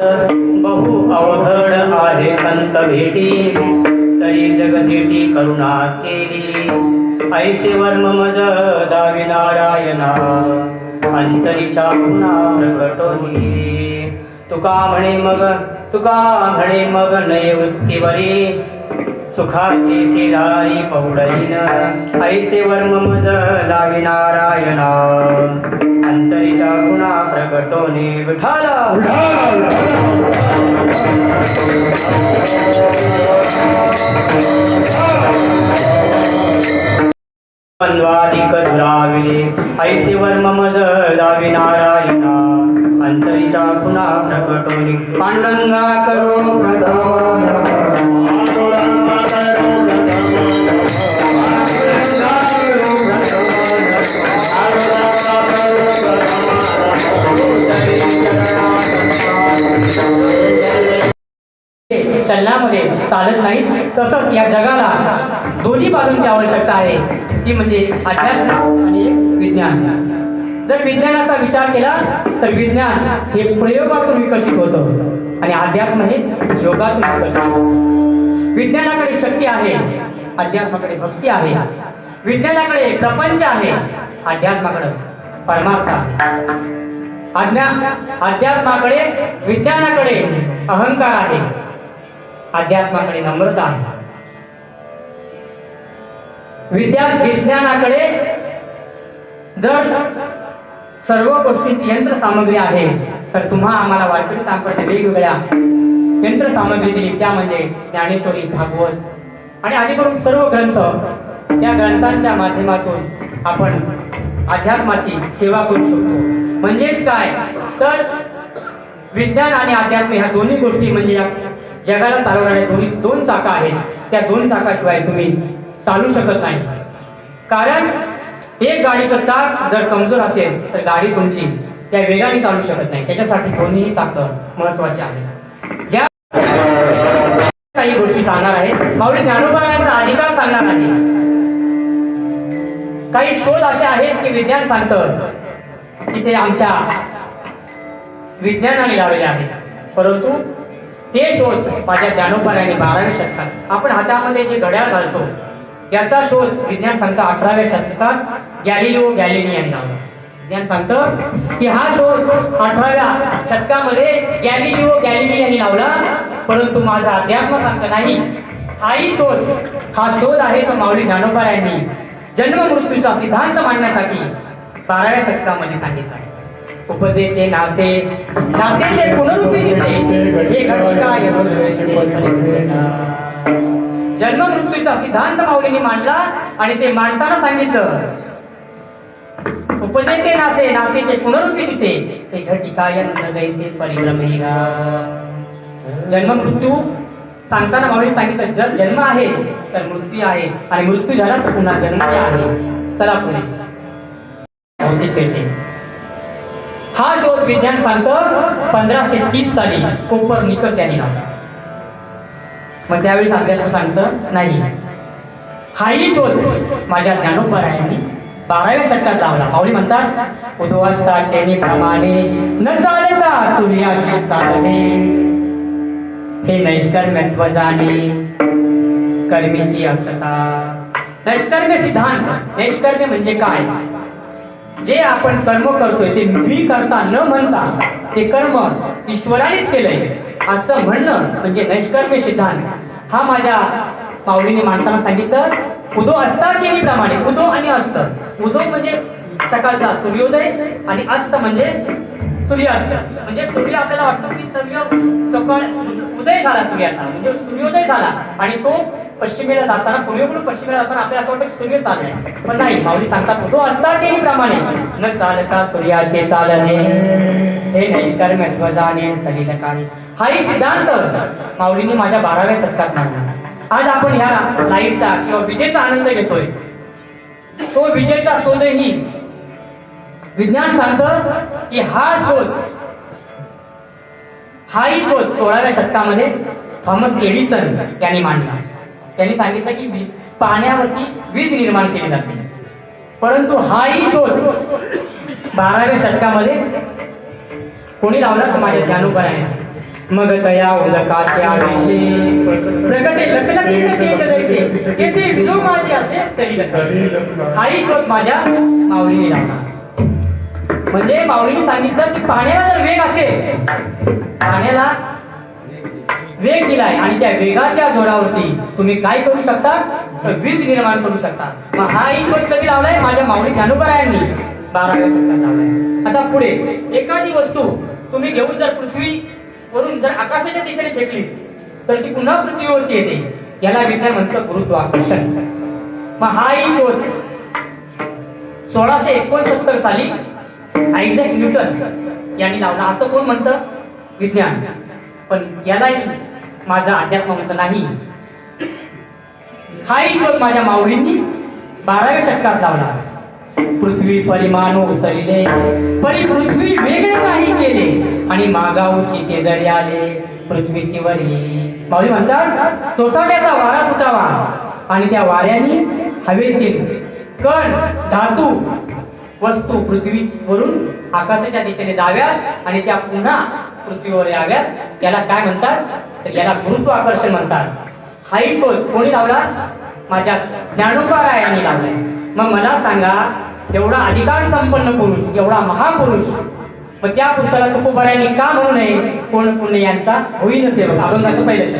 बहु अवघड आहे संत भेटी. तरी जगजेटी करुणा केली. ऐसे वर्म मज दावी नारायणा. अंतरीचा पुन्हा प्रगटोनी तुका म्हणे मग तुका म्हणे मग नैवृत्तीवरी सुखाची सिरारी पौडईन ऐसे वर्म मज दावी नारायणा. अंतरीच्या गुणा प्रगटोने विठाला द्वंद्वाधिक दुराविले ऐसे वर्म मज दावी नारायणा। अंतरीच्या पुन्हा प्रकटोनी पांडंगा करो चलनामध्ये चालत नाही तसंच या जगाला दोन्ही बाजूंची आवश्यकता आहे. ती म्हणजे अध्यात्म आणि विज्ञान. जर विज्ञानाचा विचार केला तर विज्ञान हे प्रयोगातून विकसित होतं आणि अध्यात्म हे योगातून विकसित होतं. विज्ञानाकडे शक्ती आहे अध्यात्माकडे भक्ती आहे. विज्ञानाकडे प्रपंच आहे अध्यात्माकडे परमार्थ आहे अध्यात्माकडे विज्ञानाकडे अहंकार आहे. अध्यात्माकडे नम्रता आहे. विद्या विज्ञानाकडे जर सर्व गोष्टीची यंत्र सामग्री आहे तर तुम्हा आम्हाला वारकरी सांगते वेगवेगळ्या यंत्र सामग्री दिली त्या म्हणजे ज्ञानेश्वरी भागवत आणि आधीकडून सर्व ग्रंथ. त्या ग्रंथांच्या माध्यमातून आपण अध्यात्माची सेवा करू शकतो. म्हणजेच काय? तर विज्ञान आणि अध्यात्म ह्या दोन्ही गोष्टी म्हणजे या जगाला चालवणाऱ्या दोन्ही दोन चाका आहेत. त्या दोन चाकाशिवाय तुम्ही चालू शकत नाही. कारण एक गाडीचं चाक जर कमजोर असेल तर गाडी तुमची त्या वेगाने चालू शकत नाही. त्याच्यासाठी दोन्ही चाक महत्त्वाचे आहेत. ज्या काही गोष्टी सांगणार आहेत माऊली ज्ञानोबायांचा अधिकार सांगणार आहे. काही शोध असे आहेत की विज्ञान सांगतं की ते आमच्या विज्ञानाने लावलेले आहेत. परंतु ते शोध माझ्या ज्ञानोपायाने बाराव्या शतकात. आपण हातामध्ये जे घड्याळ घालतो याचा शोध विज्ञान सांगतं अठराव्या शतकात गॅलिलिओ गॅलिनी यांना. विज्ञान सांगतं की हा शोध अठराव्या शतकामध्ये गॅलिलिओ गॅलिनी यांनी लावला परंतु माझा अध्यात्म सांगत नाही. हाही शोध हा शोध आहे तो माऊली ज्ञानोबा यांनी जन्म मृत्यूचा सिद्धांत मांडण्यासाठी बाराव्या शतकामध्ये सांगितला. आहे. उपजे ते नासे. नासे ते पुनरुपी दिसे. हे घटिका जन्म मृत्यूचा सिद्धांत माऊलीने मांडला आणि ते मांडताना सांगितलं उपजे ते नासे नासे ते पुनरुपी दिसे. ते घटिका यंत्रगैसे परिभ्रमेगा जन्म मृत्यू सांगताना माऊली सांगितलं जर जन्म आहे तर मृत्यू आहे. आणि मृत्यू झाला तर पुन्हा जन्म आहे. चला पुढे. भौतिक पेटे हा शोध विज्ञान सांगतं पंधराशे तीस साली कोपर निकस यांनी लावला मग त्यावेळी सांगायला सांगतं नाही. हाही शोध माझ्या ज्ञानोबरायांनी बाराव्या शतकात लावला. माऊली म्हणतात उद्वस्ता चेनी प्रमाणे न चालता सूर्याचे चालणे. हे नैष्कर्म्यत्व जाणे कर्मीची असता. नैष्कर्म्य सिद्धांत नैष्कर्म्य म्हणजे काय? जे आपण कर्म करतोय ते मी करता न म्हणता ते कर्म ईश्वरानेच केलंय. असं म्हणणं म्हणजे नैष्कर्म्य सिद्धांत. हा माझ्या पावलीने मांडताना सांगितलं उदो असता प्रमाणे उदो आणि अस्त. उदो म्हणजे सकाळचा सूर्योदय आणि अस्त म्हणजे सूर्यास्त. म्हणजे सूर्य आपल्याला वाटतो की सूर्य सकाळ उदय झाला सूर्याचा. म्हणजे सूर्योदय झाला आणि तो पश्चिमेला जाताना पूर्वेकडून पश्चिमेला जाताना आपल्याला असं वाटतं सूर्य चालले पण नाही माऊली सांगतात तो असता प्रमाणे. न चालता सूर्याचे चालणे हे नैष्कर्म ध्वजाने सलिल काळी हाही सिद्धांत माऊलीने माझ्या बाराव्या शतकात मांडला. आज आपण ह्या लाईटचा किंवा विजेचा आनंद घेतोय. तो विजेचा शोधही विज्ञान सांगतं की हा शोध हाही शोध सोळाव्या शतकामध्ये थॉमस एडिसन यांनी मांडला. त्यांनी सांगितलं की पाण्यावरती वीज निर्माण केली जाते. परंतु हाही शोध बाराव्या शतकामध्ये कोणी लावला? तर माझ्या ज्ञानोबराने मग तया उदकाच्या प्रकटे लखलखीत तेथे विजो माझी असे हाही शोध माझ्या माऊलीने लावला. म्हणजे माऊलीने सांगितलं की पाण्याला जर वेग असेल पाण्याला वेग दिलाय आणि त्या वेगाच्या जोरावरती तुम्ही काय करू शकता? वीज निर्माण करू शकता. मग हा ईश्वर कधी लावलाय? माझ्या माऊली ज्ञानोबरायांनी. बाराव्या शतकात लावलाय. आता पुढे एखादी वस्तू तुम्ही घेऊन जर पृथ्वी वरून जर आकाशाच्या दिशेने फेकली तर ती पुन्हा पृथ्वीवरती येते. याला विज्ञान म्हणतं? गुरुत्वाकर्षण. मग हा शोध सोळाशे एकोणसत्तर साली आयझॅक न्यूटन यांनी लावला. असं कोण म्हणतं? विज्ञान. पण याला माझा अध्यात्म म्हणत नाही. हाही शोध माझ्या माऊलींनी बाराव्या शतकात लावला. पृथ्वी परिमाण उचलले परी पृथ्वी वेगळे काही केले. आणि मागाऊची तेजरी आले पृथ्वीची वरी. माऊली म्हणतात सोसाट्याचा वारा सुटावा. आणि त्या वाऱ्याने हवेतील कण धातू वस्तू पृथ्वीवरून आकाशाच्या दिशेने जाव्यात आणि त्या पुन्हा पृथ्वीवर याव्यात. त्याला काय म्हणतात? तर याला गुरुत्वाकर्षण म्हणतात. हाही शोध कोणी लावला? माझ्या ज्ञानोबा यांनी लावलाय. मग मला सांगा एवढा अधिकार संपन्न पुरुष एवढा महापुरुष मग त्या पुरुषाला तुकोबाऱ्यांनी का म्हणू नये? कोण पुण्य यांचा? होईन सेवक अभंगाचं पहिलं